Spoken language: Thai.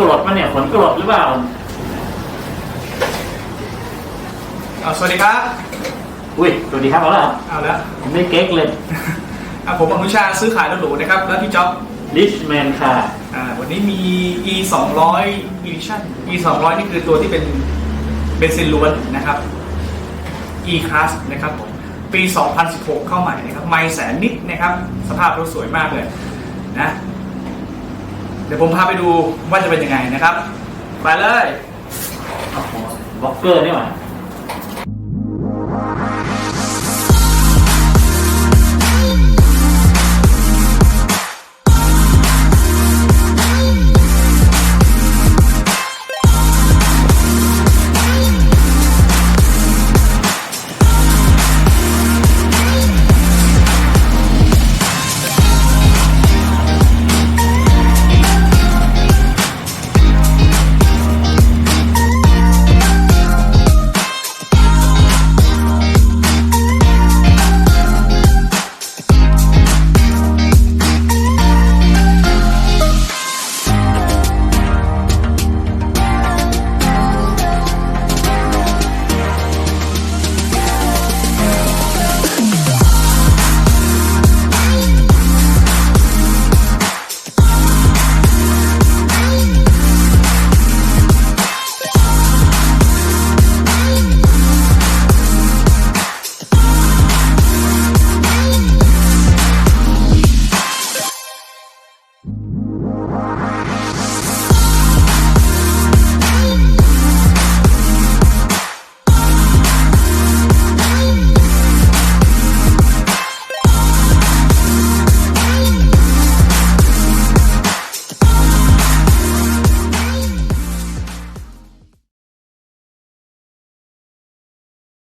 กรดมันเนี่ยขนกรดหรือเปล่าเอาสวัสดีครับอุ้ยสวัสดีครับเอาละเอาละผมไม่เก๊กเลยอะผมอนุชาซื้อขายรถหรูนะครับ แล้วพี่จ๊อบลิชแมนค่ะอ่าวันนี้มี e 2 0 0 edition e 2 0 0นี่คือตัวที่เป็นเบนซินล้วนนะครับ e class นะครับผมปี 2016 เข้าใหม่นะครับ ไม่แสนนิดนะครับ สภาพรถสวยมากเลยนะเดี๋ยวผมพาไปดูว่าจะเป็นยังไงนะครับ ไปเลย บล็อกเกอร์นี่หว่า